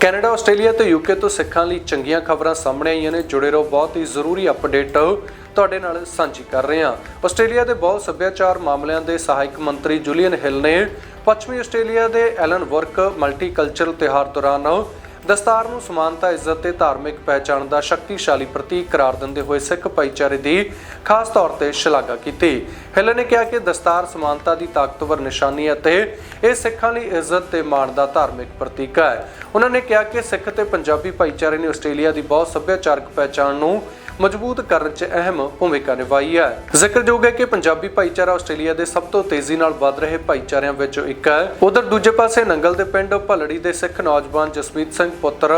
Canada, Australia ਤੇ UK ਤੋਂ ਸਿੱਖਾਂ ਲਈ ਚੰਗੀਆਂ ਖਬਰਾਂ ਸਾਹਮਣੇ ਆਈਆਂ ਨੇ। ਜੁੜੇ ਰਹੋ, ਬਹੁਤ ਹੀ ਜ਼ਰੂਰੀ ਅਪਡੇਟ ਤੁਹਾਡੇ ਨਾਲ ਸਾਂਝੀ ਕਰ ਰਹੇ ਹਾਂ। ਆਸਟ੍ਰੇਲੀਆ ਦੇ ਬਹੁਤ ਸੱਭਿਆਚਾਰ ਮਾਮਲਿਆਂ ਦੇ ਸਹਾਇਕ ਮੰਤਰੀ ਜੁਲੀਅਨ ਹਿਲ ਨੇ ਪੱਛਮੀ ਆਸਟ੍ਰੇਲੀਆ ਦੇ ਐਲਨ ਵਰਕ ਮਲਟੀਕਲਚਰਲ ਤਿਉਹਾਰ ਦੌਰਾਨ ਦਸਤਾਰ ਨੂੰ ਸਮਾਨਤਾ, ਇੱਜ਼ਤ ਤੇ ਧਾਰਮਿਕ ਪਹਿਚਾਣ ਦਾ ਸ਼ਕਤੀਸ਼ਾਲੀ ਪ੍ਰਤੀਕ ਕਰਾਰ ਦਿੰਦੇ ਹੋਏ ਸਿੱਖ ਭਾਈਚਾਰੇ ਦੀ ਖਾਸ ਤੌਰ ਤੇ ਸ਼ਲਾਘਾ ਕੀਤੀ। ਹਿੱਲ ਨੇ ਕਿਹਾ ਕਿ ਦਸਤਾਰ ਸਮਾਨਤਾ ਦੀ ਤਾਕਤਵਰ ਨਿਸ਼ਾਨੀ ਹੈ ਅਤੇ ਇਹ ਸਿੱਖਾਂ ਲਈ ਇੱਜ਼ਤ ਤੇ ਮਾਣ ਦਾ ਧਾਰਮਿਕ ਪ੍ਰਤੀਕ ਹੈ। ਉਹਨਾਂ ਨੇ ਕਿਹਾ ਕਿ ਸਿੱਖ ਤੇ ਪੰਜਾਬੀ ਭਾਈਚਾਰੇ ਨੇ ਆਸਟ੍ਰੇਲੀਆ ਦੀ ਬਹੁਤ ਸੱਭਿਆਚਾਰਕ ਪਹਿਚਾਣ ਨੂੰ ਮਜ਼ਬੂਤ ਕਰਨ 'ਚ ਅਹਿਮ ਭੂਮਿਕਾ ਨਿਭਾਈ ਹੈ। ਜ਼ਿਕਰਯੋਗ ਹੈ ਕਿ ਪੰਜਾਬੀ ਭਾਈਚਾਰਾ ਆਸਟ੍ਰੇਲੀਆ ਦੇ ਸਭ ਤੋਂ ਤੇਜ਼ੀ ਨਾਲ ਵੱਧ ਰਹੇ ਭਾਈਚਾਰਿਆਂ ਵਿੱਚੋਂ ਇੱਕ ਹੈ। ਉਧਰ ਦੂਜੇ ਪਾਸੇ ਨੰਗਲ ਦੇ ਪਿੰਡ ਭਲੜੀ ਦੇ ਸਿੱਖ ਨੌਜਵਾਨ ਜਸਮੀਤ ਸਿੰਘ ਪੁੱਤਰ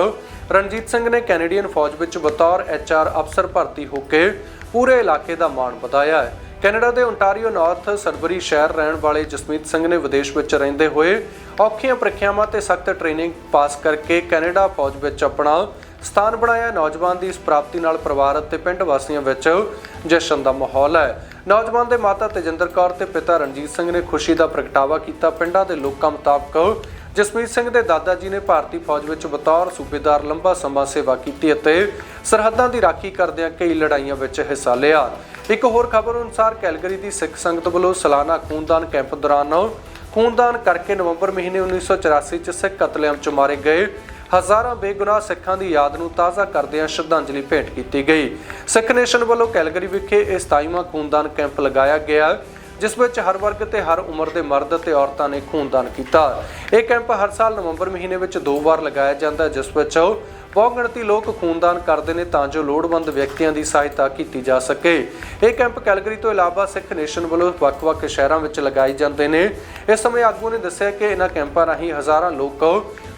ਰਣਜੀਤ ਸਿੰਘ ਨੇ ਕੈਨੇਡੀਅਨ ਫੌਜ ਵਿੱਚ ਬਤੌਰ ਐਚਆਰ ਅਫਸਰ ਭਰਤੀ ਹੋ ਕੇ ਪੂਰੇ ਇਲਾਕੇ ਦਾ ਮਾਣ ਵਧਾਇਆ ਹੈ। ਕੈਨੇਡਾ ਦੇ ਓਨਟਾਰੀਓ ਨਾਰਥ ਸਰਬਰੀ ਸ਼ਹਿਰ ਰਹਿਣ ਵਾਲੇ ਜਸਮੀਤ ਸਿੰਘ ਨੇ ਵਿਦੇਸ਼ ਵਿੱਚ ਰਹਿੰਦੇ ਹੋਏ ਔਖੀਆਂ ਪ੍ਰੀਖਿਆਵਾਂ ਤੇ ਸਖਤ ਟ੍ਰੇਨਿੰਗ ਪਾਸ ਕਰਕੇ ਕੈਨੇਡਾ ਫੌਜ ਵਿੱਚ ਆਪਣਾ ਸਥਾਨ ਬਣਾਇਆ। ਨੌਜਵਾਨ ਦੀ ਇਸ ਪ੍ਰਾਪਤੀ ਨਾਲ ਪਰਿਵਾਰ ਅਤੇ ਪਿੰਡ ਵਾਸੀਆਂ ਵਿੱਚ ਜਸ਼ਨ ਦਾ ਮਾਹੌਲ ਹੈ। ਨੌਜਵਾਨ ਦੇ ਮਾਤਾ ਤੇਜਿੰਦਰ ਕੌਰ ਤੇ ਪਿਤਾ ਰਣਜੀਤ ਸਿੰਘ ਨੇ ਖੁਸ਼ੀ ਦਾ ਪ੍ਰਗਟਾਵਾ ਕੀਤਾ। ਪਿੰਡਾਂ ਦੇ ਲੋਕਾਂ ਮੁਤਾਬਕ ਜਸਮੀਤ ਸਿੰਘ ਦੇ ਦਾਦਾ ਜੀ ਨੇ ਭਾਰਤੀ ਫੌਜ ਵਿੱਚ ਬਤੌਰ ਸੂਬੇਦਾਰ ਲੰਬਾ ਸਮਾਂ ਸੇਵਾ ਕੀਤੀ ਅਤੇ ਸਰਹੱਦਾਂ ਦੀ ਰਾਖੀ ਕਰਦਿਆਂ ਕਈ ਲੜਾਈਆਂ ਵਿੱਚ ਹਿੱਸਾ ਲਿਆ। ਇੱਕ ਹੋਰ ਖਬਰ ਅਨੁਸਾਰ ਕੈਲਗਰੀ ਦੀ ਸਿੱਖ ਸੰਗਤ ਵੱਲੋਂ ਸਾਲਾਨਾ ਖੂਨਦਾਨ ਕੈਂਪ ਦੌਰਾਨ ਖੂਨਦਾਨ ਕਰਕੇ ਨਵੰਬਰ ਮਹੀਨੇ 1984 ਚ ਸਿੱਖ ਕਤਲੇਆਮ ਚ ਮਾਰੇ ਗਏ। ਹਜ਼ਾਰਾਂ ਬੇਗੁਨਾਹ ਸਿੱਖਾਂ ਦੀ ਯਾਦ ਨੂੰ ਤਾਜ਼ਾ ਕਰਦਿਆਂ ਸ਼ਰਧਾਂਜਲੀ ਭੇਂਟ ਕੀਤੀ ਗਈ। ਸਿੱਖ ਨੇਸ਼ਨ ਵੱਲੋਂ ਕੈਲਗਰੀ ਵਿਖੇ ਇਹ 27ਵਾਂ ਖੂਨਦਾਨ ਕੈਂਪ ਲਗਾਇਆ ਗਿਆ, ਜਿਸ ਵਿੱਚ ਹਰ ਵਰਗ ਤੇ ਹਰ ਉਮਰ ਦੇ ਮਰਦ ਅਤੇ ਔਰਤਾਂ ਨੇ ਖੂਨਦਾਨ ਕੀਤਾ। ਇਹ ਕੈਂਪ ਹਰ ਸਾਲ ਨਵੰਬਰ ਮਹੀਨੇ ਵਿੱਚ ਦੋ ਵਾਰ ਲਗਾਇਆ ਜਾਂਦਾ, ਜਿਸ ਵਿੱਚ ਬਹੁ ਗਿਣਤੀ ਲੋਕ ਖੂਨਦਾਨ ਕਰਦੇ ਨੇ ਤਾਂ ਜੋ ਲੋੜਵੰਦ ਵਿਅਕਤੀਆਂ ਦੀ ਸਹਾਇਤਾ ਕੀਤੀ ਜਾ ਸਕੇ। ਇਹ ਕੈਂਪ ਕੈਲਗਰੀ ਤੋਂ ਇਲਾਵਾ ਸਿੱਖ ਨੇਸ਼ਨ ਵੱਲੋਂ ਵੱਖ-ਵੱਖ ਸ਼ਹਿਰਾਂ ਵਿੱਚ ਲਗਾਏ ਜਾਂਦੇ ਨੇ। ਇਸ ਸਮੇਂ ਆਗੂ ਨੇ ਦੱਸਿਆ ਕਿ ਇਹਨਾਂ ਕੈਂਪਾਂ ਰਾਹੀਂ ਹਜ਼ਾਰਾਂ ਲੋਕ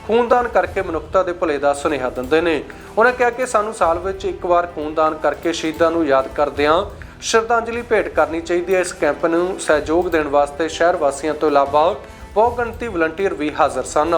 ਖੂਨਦਾਨ ਕਰਕੇ ਮਨੁੱਖਤਾ ਦੇ ਭਲੇ ਦਾ ਸੁਨੇਹਾ ਦਿੰਦੇ ਨੇ। ਉਹਨਾਂ ਕਿਹਾ ਕਿ ਸਾਨੂੰ ਸਾਲ ਵਿੱਚ ਇੱਕ ਵਾਰ ਖੂਨਦਾਨ ਕਰਕੇ ਸ਼ਹੀਦਾਂ ਨੂੰ ਯਾਦ ਕਰਦਿਆਂ ਸ਼ਰਧਾਂਜਲੀ ਭੇਟ ਕਰਨੀ ਚਾਹੀਦੀ ਹੈ ਇਸ ਕੈਂਪ ਨੂੰ। ਸਹਿਯੋਗ ਦੇਣ ਵਾਸਤੇ ਸ਼ਹਿਰ ਵਾਸੀਆਂ ਤੋਂ ਇਲਾਵਾ ਬਹੁਗਿਣਤੀ ਵਲੰਟੀਅਰ ਵੀ ਹਾਜ਼ਰ ਸਨ।